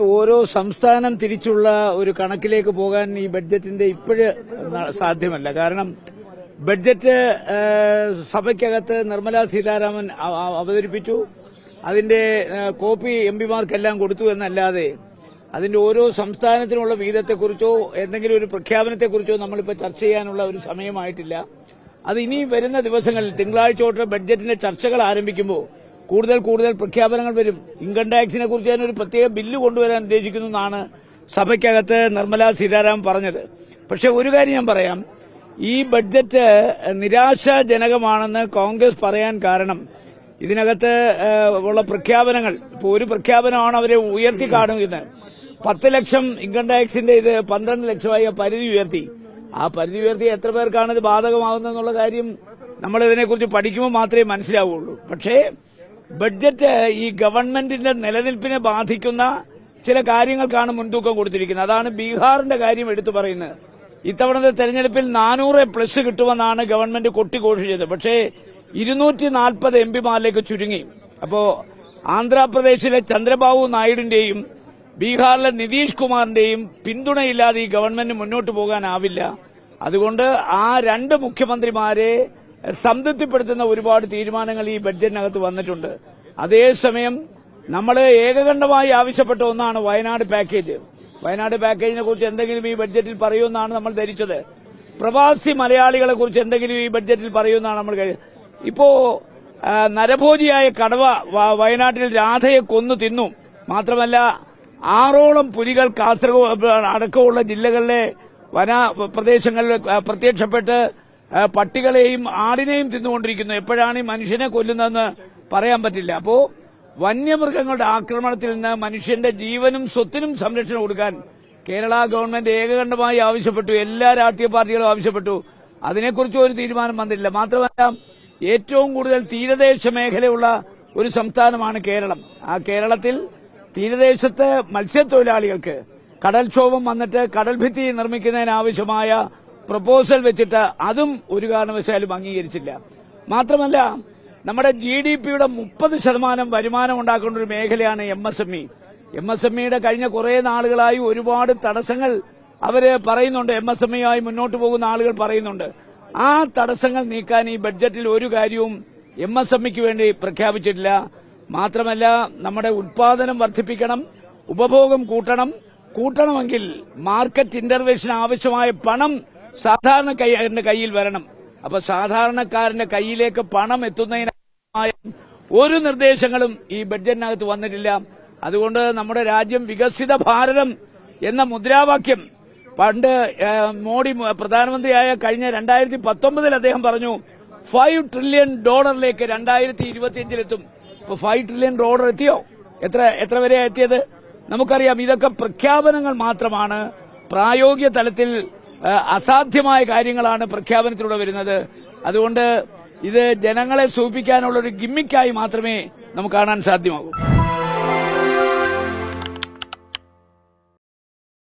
ഓരോ സംസ്ഥാനം തിരിച്ചുള്ള ഒരു കണക്കിലേക്ക് പോകാൻ ഈ ബഡ്ജറ്റിന്റെ ഇപ്പോഴ് സാധ്യമല്ല. കാരണം ബഡ്ജറ്റ് സഭയ്ക്കകത്ത് നിർമ്മലാ സീതാരാമൻ അവ- അവ- അവതരിപ്പിച്ചു. അതിന്റെ കോപ്പി എം പിമാർക്കെല്ലാം കൊടുത്തു എന്നല്ലാതെ അതിന്റെ ഓരോ സംസ്ഥാനത്തിനുള്ള വീതത്തെക്കുറിച്ചോ എന്തെങ്കിലും ഒരു പ്രഖ്യാപനത്തെക്കുറിച്ചോ നമ്മളിപ്പോൾ ചർച്ച ചെയ്യാനുള്ള ഒരു സമയമായിട്ടില്ല. അത് ഇനി വരുന്ന ദിവസങ്ങളിൽ തിങ്കളാഴ്ച തൊട്ട് ബഡ്ജറ്റിന്റെ ചർച്ചകൾ ആരംഭിക്കുമ്പോൾ കൂടുതൽ കൂടുതൽ പ്രഖ്യാപനങ്ങൾ വരും. ഇൻകം ടാക്സിനെ കുറിച്ച് തന്നെ ഒരു പ്രത്യേക ബില്ല് കൊണ്ടുവരാൻ ഉദ്ദേശിക്കുന്നു എന്നാണ് സഭയ്ക്കകത്ത് നിർമ്മലാ സീതാരാമൻ പറഞ്ഞത്. പക്ഷെ ഒരു കാര്യം ഞാൻ പറയാം. ഈ ബഡ്ജറ്റ് നിരാശാജനകമാണെന്ന് കോൺഗ്രസ് പറയാൻ കാരണം ഇതിനകത്ത് ഉള്ള പ്രഖ്യാപനങ്ങൾ. ഇപ്പോൾ ഒരു പ്രഖ്യാപനമാണ് അവരെ ഉയർത്തി കാണുന്നത് പത്ത് ലക്ഷം ഇൻകം ടാക്സിന്റെ ഇത് പന്ത്രണ്ട് ലക്ഷമായി പരിധി ഉയർത്തി. ആ പരിധി ഉയർത്തി എത്ര പേർക്കാണ് ഇത് ബാധകമാകുന്നതെന്നുള്ള കാര്യം നമ്മൾ ഇതിനെക്കുറിച്ച് പഠിക്കുമ്പോൾ മാത്രമേ മനസ്സിലാവുള്ളൂ. പക്ഷേ ബഡ്ജറ്റ് ഈ ഗവൺമെന്റിന്റെ നിലനിൽപ്പിനെ ബാധിക്കുന്ന ചില കാര്യങ്ങൾക്കാണ് മുൻതൂക്കം കൊടുത്തിരിക്കുന്നത്. അതാണ് ബീഹാറിന്റെ കാര്യം എടുത്തു പറയുന്നത്. ഇത്തവണത്തെ തെരഞ്ഞെടുപ്പിൽ നാനൂറ് പ്ലസ് കിട്ടുമെന്നാണ് ഗവൺമെന്റ് കൊട്ടിഘോഷിച്ചത്. പക്ഷേ ഇരുന്നൂറ്റി നാൽപ്പത് എം പിമാരിലേക്ക് ചുരുങ്ങി. അപ്പോ ആന്ധ്രാപ്രദേശിലെ ചന്ദ്രബാബു നായിഡുവിന്റെയും ബീഹാറിലെ നിതീഷ് കുമാറിന്റെയും പിന്തുണയില്ലാതെ ഈ ഗവൺമെന്റ് മുന്നോട്ട് പോകാനാവില്ല. അതുകൊണ്ട് ആ രണ്ട് മുഖ്യമന്ത്രിമാരെ സംതൃപ്തിപ്പെടുത്തുന്ന ഒരുപാട് തീരുമാനങ്ങൾ ഈ ബഡ്ജറ്റിനകത്ത് വന്നിട്ടുണ്ട്. അതേസമയം നമ്മൾ ഏകകണ്ഠമായി ആവശ്യപ്പെട്ട ഒന്നാണ് വയനാട് പാക്കേജ്. വയനാട് പാക്കേജിനെ കുറിച്ച് എന്തെങ്കിലും ഈ ബഡ്ജറ്റിൽ പറയുമെന്നാണ് നമ്മൾ ധരിച്ചത്. പ്രവാസി മലയാളികളെ കുറിച്ച് എന്തെങ്കിലും ഈ ബഡ്ജറ്റിൽ പറയുമെന്നാണ് നമ്മൾ ഇപ്പോ നരഭോജിയായ കടവ വയനാട്ടിൽ രാധയെ കൊന്നു തിന്നു. മാത്രമല്ല ആറോളം പുലികൾ കാസർഗോഡ് അടക്കമുള്ള ജില്ലകളിലെ വന പ്രദേശങ്ങളിൽ പ്രത്യക്ഷപ്പെട്ട് പട്ടികളെയും ആടിനെയും തിന്നുകൊണ്ടിരിക്കുന്നു. എപ്പോഴാണ് ഈ മനുഷ്യനെ കൊല്ലുന്നതെന്ന് പറയാൻ പറ്റില്ല. അപ്പോ വന്യമൃഗങ്ങളുടെ ആക്രമണത്തിൽ നിന്ന് മനുഷ്യന്റെ ജീവനും സ്വത്തിനും സംരക്ഷണം കൊടുക്കാൻ കേരള ഗവൺമെന്റ് ഏകകണ്ഠമായി ആവശ്യപ്പെട്ടു. എല്ലാ രാഷ്ട്രീയ പാർട്ടികളും ആവശ്യപ്പെട്ടു. അതിനെക്കുറിച്ച് ഒരു തീരുമാനം വന്നിട്ടില്ല. മാത്രമല്ല ഏറ്റവും കൂടുതൽ തീരദേശ മേഖലയുള്ള ഒരു സംസ്ഥാനമാണ് കേരളം. ആ കേരളത്തിൽ തീരദേശത്തെ മത്സ്യത്തൊഴിലാളികൾക്ക് കടൽക്ഷോഭം വന്നിട്ട് കടൽഭിത്തി നിർമ്മിക്കുന്നതിനാവശ്യമായ പ്രപ്പോസൽ വെച്ചിട്ട് അതും ഒരു കാരണവശാലും അംഗീകരിച്ചില്ല. മാത്രമല്ല നമ്മുടെ ജി ഡി പിയുടെ മുപ്പത് ശതമാനം വരുമാനം ഉണ്ടാക്കുന്ന ഒരു മേഖലയാണ് M S M E M S M ഇയുടെ കഴിഞ്ഞ കുറെ നാളുകളായി ഒരുപാട് തടസ്സങ്ങൾ അവർ പറയുന്നുണ്ട്. എം എസ് എം ഇ ആയി മുന്നോട്ട് പോകുന്ന ആളുകൾ പറയുന്നുണ്ട്. ആ തടസ്സങ്ങൾ നീക്കാൻ ഈ ബഡ്ജറ്റിൽ ഒരു കാര്യവും എം എസ് എം ഇക്ക് വേണ്ടി പ്രഖ്യാപിച്ചിട്ടില്ല. മാത്രമല്ല നമ്മുടെ ഉത്പാദനം വർദ്ധിപ്പിക്കണം ഉപഭോഗം കൂട്ടണം. കൂട്ടണമെങ്കിൽ മാർക്കറ്റ് ഇന്റർവെൻഷന് ആവശ്യമായ പണം സാധാരണക്കാരന്റെ കയ്യിൽ വരണം. അപ്പൊ സാധാരണക്കാരന്റെ കയ്യിലേക്ക് പണം എത്തുന്നതിനായ ഒരു നിർദ്ദേശങ്ങളും ഈ ബഡ്ജറ്റിനകത്ത് വന്നിട്ടില്ല. അതുകൊണ്ട് നമ്മുടെ രാജ്യം വികസിത ഭാരതം എന്ന മുദ്രാവാക്യം പണ്ട് മോഡി പ്രധാനമന്ത്രിയായ കഴിഞ്ഞ രണ്ടായിരത്തി പത്തൊമ്പതിൽ അദ്ദേഹം പറഞ്ഞു ഫൈവ് ട്രില്യൺ ഡോളറിലേക്ക് രണ്ടായിരത്തി ഇരുപത്തിയഞ്ചിലെത്തും ഇപ്പൊ ഫൈവ് ട്രില്യൺ ഡോളർ എത്തിയോ? എത്ര എത്ര വരെ എത്തിയത്? നമുക്കറിയാം ഇതൊക്കെ പ്രഖ്യാപനങ്ങൾ മാത്രമാണ്. പ്രായോഗിക തലത്തിൽ അസാധ്യമായ കാര്യങ്ങളാണ് പ്രഖ്യാപനത്തിലൂടെ വരുന്നത്. അതുകൊണ്ട് ഇത് ജനങ്ങളെ സൂപ്പിക്കാനുള്ള ഒരു ഗിമ്മിക്കായി മാത്രമേ നമുക്ക് കാണാൻ സാധ്യമാകൂ.